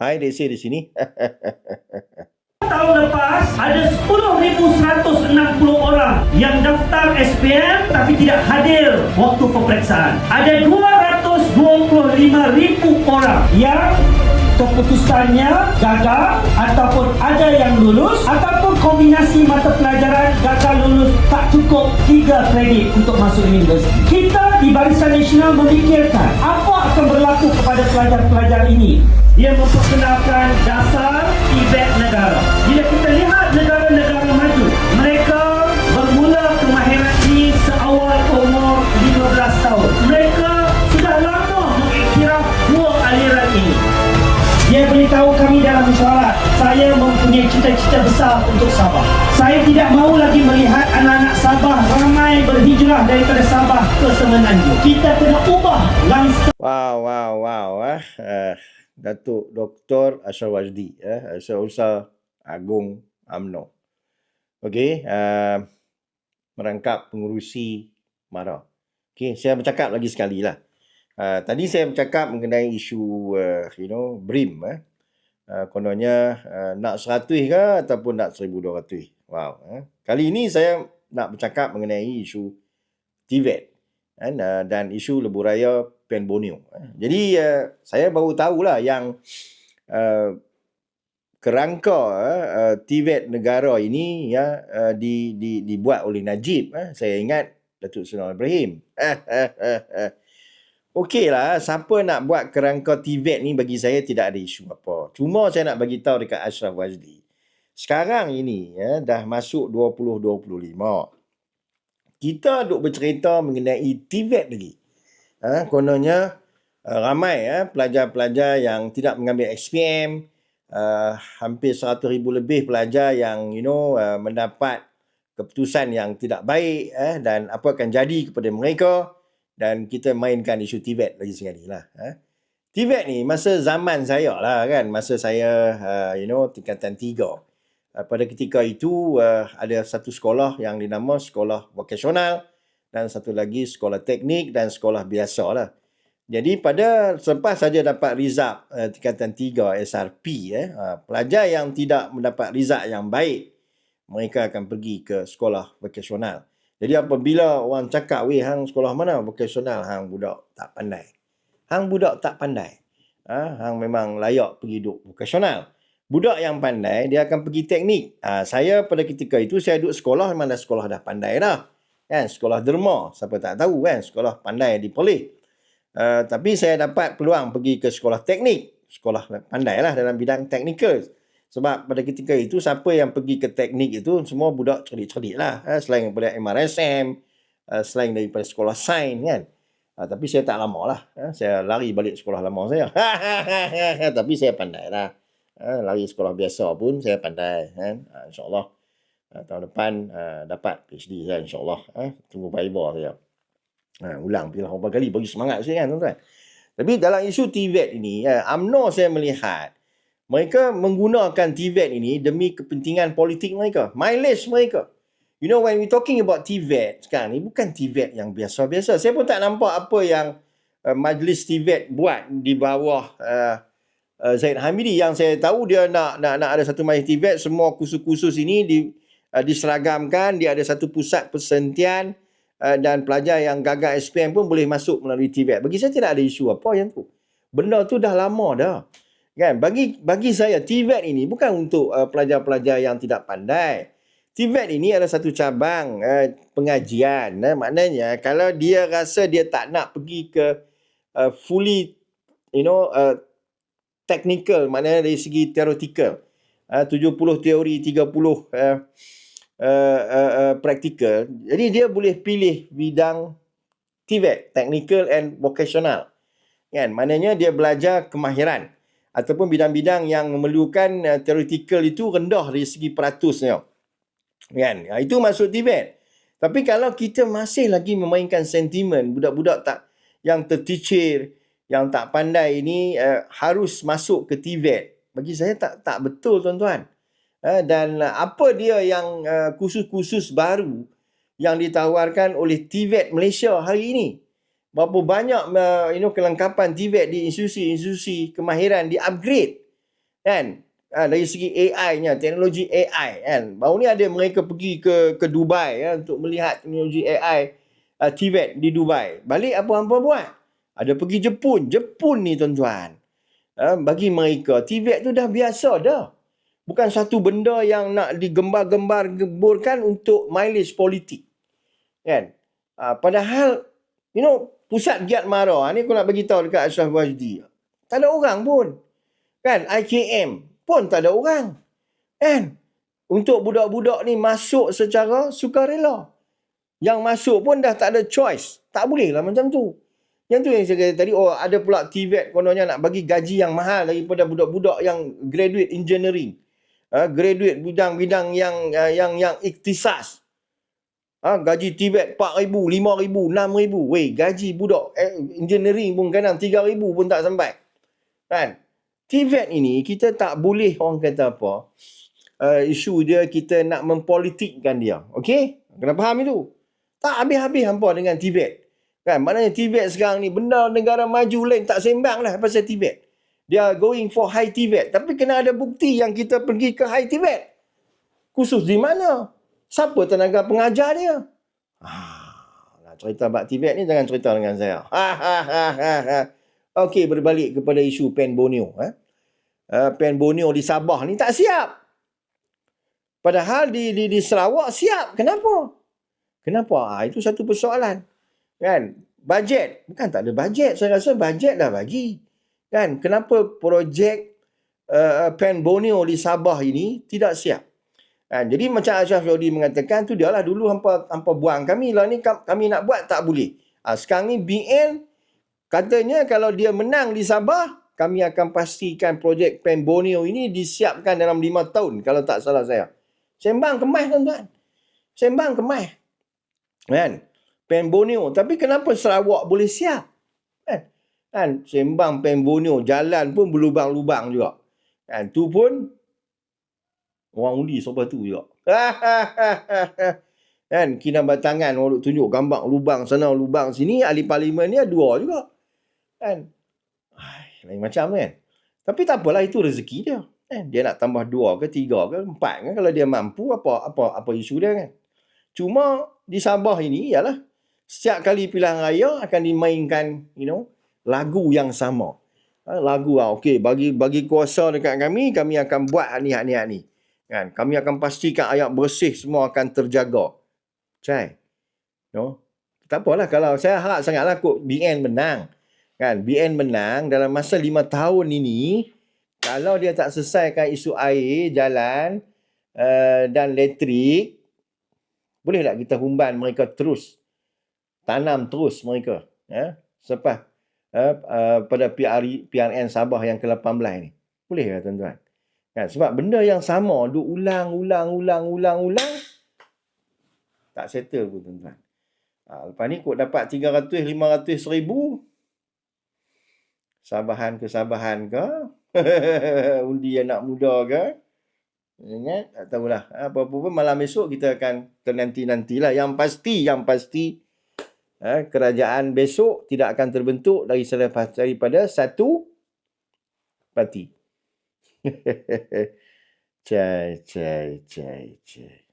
Hai, Desi di sini. tahun lepas ada 10,160 orang yang daftar SPM tapi tidak hadir waktu peperiksaan. Ada 225,000 orang yang keputusannya gagal ataupun ada yang lulus ataupun kombinasi mata pelajaran gagal lulus tak cukup 3 kredit untuk masuk universiti. Kita di Barisan Nasional memikirkan apa akan berlaku kepada pelajar-pelajar ini. Dia memperkenalkan dasar tibet negara. Bila kita lihat negara-negara maju, mereka bermula kemahiran ini seawal umur 15 tahun. Mereka sudah lama mengiktiraf dua aliran ini. Dia beritahu kami dalam mesyuarat, saya mempunyai cita-cita besar untuk Sabah. Saya tidak mahu lagi melihat anak-anak Sabah ramai berhijrah daripada Sabah ke Semenanjung. Kita kena ubah landscape Wow, wow, wow. Eh. Uh, Datuk Dr. Ashraf Wajdi. Eh. Asal-usal Agung AMNO. Okey. Uh, merangkap pengurusi MARA. Okey, saya bercakap lagi sekali lah. Uh, tadi saya bercakap mengenai isu, uh, you know, BRIM. Eh. Uh, kononnya uh, nak 100 ke ataupun nak 1200. Wow. Eh. Kali ini saya nak bercakap mengenai isu TVET kan, uh, dan isu lebuh raya Pen Borneo. Eh. Jadi uh, saya baru tahulah yang uh, kerangka uh, TVET negara ini ya uh, di, di, dibuat oleh Najib. Eh. Saya ingat Datuk Seri Ibrahim. Okeylah, siapa nak buat kerangka TVET ni bagi saya tidak ada isu apa. Cuma saya nak bagi tahu dekat Ashraf Wazli. Sekarang ini ya dah masuk 2025. Kita duk bercerita mengenai TVET lagi. Ha, kononnya uh, ramai ya pelajar-pelajar yang tidak mengambil XPM, uh, hampir 100 ribu lebih pelajar yang you know uh, mendapat keputusan yang tidak baik eh, dan apa akan jadi kepada mereka dan kita mainkan isu Tibet lagi sekali lah. Eh. Tibet ni masa zaman saya lah kan, masa saya uh, you know tingkatan tiga. Uh, pada ketika itu uh, ada satu sekolah yang dinama sekolah vokasional dan satu lagi sekolah teknik dan sekolah biasa lah. Jadi pada selepas saja dapat result uh, tingkatan tiga SRP, eh, uh, pelajar yang tidak mendapat result yang baik, mereka akan pergi ke sekolah vokasional. Jadi apabila orang cakap, weh hang sekolah mana? Vokasional, hang budak tak pandai. Hang budak tak pandai. Ha, hang memang layak pergi duduk vokasional. Budak yang pandai, dia akan pergi teknik. Ha, saya pada ketika itu, saya duduk sekolah, memang dah sekolah dah pandai dah. Kan? Sekolah derma, siapa tak tahu kan? Sekolah pandai dipoleh. Uh, tapi saya dapat peluang pergi ke sekolah teknik. Sekolah pandai lah dalam bidang teknikal. Sebab pada ketika itu siapa yang pergi ke teknik itu semua budak cerdik-cerdik lah. Ha, selain daripada MRSM, uh, selain daripada sekolah sains kan. Ha, tapi saya tak lama lah. Ha, saya lari balik sekolah lama saya. tapi saya pandai lah. Ha, lari sekolah biasa pun saya pandai. Kan? Ha, InsyaAllah ha, tahun depan uh, dapat PhD saya insyaAllah. Ha, tunggu Bible saya. Ha, ulang pilih berapa kali bagi semangat saya kan tuan-tuan. Tapi dalam isu TVET ini, uh, UMNO saya melihat mereka menggunakan TVET ini demi kepentingan politik mereka. Mileage mereka. You know, when we talking about TVET sekarang ni, bukan TVET yang biasa-biasa. Saya pun tak nampak apa yang uh, majlis TVET buat di bawah uh, uh, Zaid Hamidi. Yang saya tahu dia nak nak, nak ada satu majlis TVET, semua kursus-kursus ini di, uh, diseragamkan. Dia ada satu pusat persentian uh, dan pelajar yang gagal SPM pun boleh masuk melalui TVET. Bagi saya tidak ada isu apa yang tu. Benda tu dah lama dah. Kan? Bagi bagi saya TVET ini bukan untuk uh, pelajar-pelajar yang tidak pandai. TVET ini adalah satu cabang uh, pengajian. Eh? Maknanya kalau dia rasa dia tak nak pergi ke uh, fully you know uh, technical maknanya dari segi theoretical. Uh, 70 teori 30 uh, uh, uh, practical. Jadi dia boleh pilih bidang TVET, technical and vocational. Kan? Maknanya dia belajar kemahiran ataupun bidang-bidang yang memerlukan uh, theoretical itu rendah dari segi peratusnya. Kan? Ya, itu maksud Tibet. Tapi kalau kita masih lagi memainkan sentimen budak-budak tak yang terticir, yang tak pandai ini uh, harus masuk ke Tibet. Bagi saya tak tak betul tuan-tuan. Uh, dan uh, apa dia yang uh, khusus-khusus baru yang ditawarkan oleh Tibet Malaysia hari ini? berapa banyak uh, you know kelengkapan TVET di institusi-institusi kemahiran di upgrade Kan? Ha, dari segi AI-nya, teknologi AI kan. Baru ni ada mereka pergi ke ke Dubai ya, untuk melihat teknologi AI uh, TVET di Dubai. Balik apa hampa buat? Ada pergi Jepun. Jepun ni tuan-tuan. Ha, bagi mereka, TVET tu dah biasa dah. Bukan satu benda yang nak digembar-gembar-gemburkan untuk mileage politik. Kan? Ha, padahal, you know, pusat giat mara ni aku nak bagi tahu dekat Ashraf Wajdi. Tak ada orang pun. Kan? IKM pun tak ada orang. Kan? Untuk budak-budak ni masuk secara sukarela. Yang masuk pun dah tak ada choice. Tak boleh lah macam tu. Yang tu yang saya kata tadi, oh ada pula TVET kononnya nak bagi gaji yang mahal daripada budak-budak yang graduate engineering. Uh, graduate bidang-bidang yang uh, yang yang iktisas. Ha, gaji TVET 4,000, 5,000, 6,000. Weh, gaji budak eh, engineering pun kadang 3,000 pun tak sampai. Kan? TVET ini kita tak boleh orang kata apa. Uh, isu dia kita nak mempolitikkan dia. Okey? Kena faham itu. Tak habis-habis hampa dengan TVET. Kan? Maknanya TVET sekarang ni benda negara maju lain tak sembang lah pasal TVET. Dia going for high TVET. Tapi kena ada bukti yang kita pergi ke high TVET. Khusus di mana? Siapa tenaga pengajar dia? Ah, cerita bab TVET ni jangan cerita dengan saya. Ha, ha, ha, ha, ha. Okey, berbalik kepada isu Pen Borneo. Eh? Uh, Pen Borneo di Sabah ni tak siap. Padahal di, di, di Sarawak siap. Kenapa? Kenapa? Ah, itu satu persoalan. Kan? Bajet. Bukan tak ada bajet. Saya rasa bajet dah bagi. Kan? Kenapa projek uh, Pen Borneo di Sabah ini tidak siap? Kan? Jadi macam Ashraf Jodi mengatakan tu dia lah dulu hampa, hampa buang kami lah ni kami nak buat tak boleh. Ha, sekarang ni BN Katanya kalau dia menang di Sabah, kami akan pastikan projek Pen Borneo ini disiapkan dalam lima tahun kalau tak salah saya. Sembang kemas tuan-tuan. Sembang kemas. Kan? Pen Borneo. Tapi kenapa Sarawak boleh siap? Kan? Kan? Sembang Pen Borneo. Jalan pun berlubang-lubang juga. Kan? Tu pun orang undi sobat tu juga. kan? Kinabatangan orang tunjuk gambar lubang sana, lubang sini. Ahli parlimen ni dua juga. Kan? Ay, lain macam kan? Tapi tak apalah itu rezeki dia. Kan? Dia nak tambah dua ke tiga ke empat kan kalau dia mampu apa apa apa isu dia kan. Cuma di Sabah ini ialah setiap kali pilihan raya akan dimainkan you know lagu yang sama. Ha, lagu ah okey bagi bagi kuasa dekat kami kami akan buat ni ni ni. Kan? Kami akan pastikan ayat bersih semua akan terjaga. Cai. No? Tak apalah kalau saya harap sangatlah kok BN menang. Kan, BN menang dalam masa lima tahun ini, kalau dia tak selesaikan isu air, jalan uh, dan elektrik, boleh tak kita humban mereka terus? Tanam terus mereka. Ya? Sepas uh, uh, pada PR, PRN Sabah yang ke-18 ini. Boleh tak tuan-tuan? Kan, sebab benda yang sama, duk ulang, ulang, ulang, ulang, ulang, tak settle pun tuan-tuan. Ha, lepas ni kok dapat 300, 500 ribu, Sabahan ke Sabahan ke? Undi anak muda ke? Ingat? Tak tahulah. Apa-apa pun malam esok kita akan ternanti-nantilah. Yang pasti, yang pasti eh, kerajaan besok tidak akan terbentuk dari selepas daripada satu parti. cai, cai, cai, cai.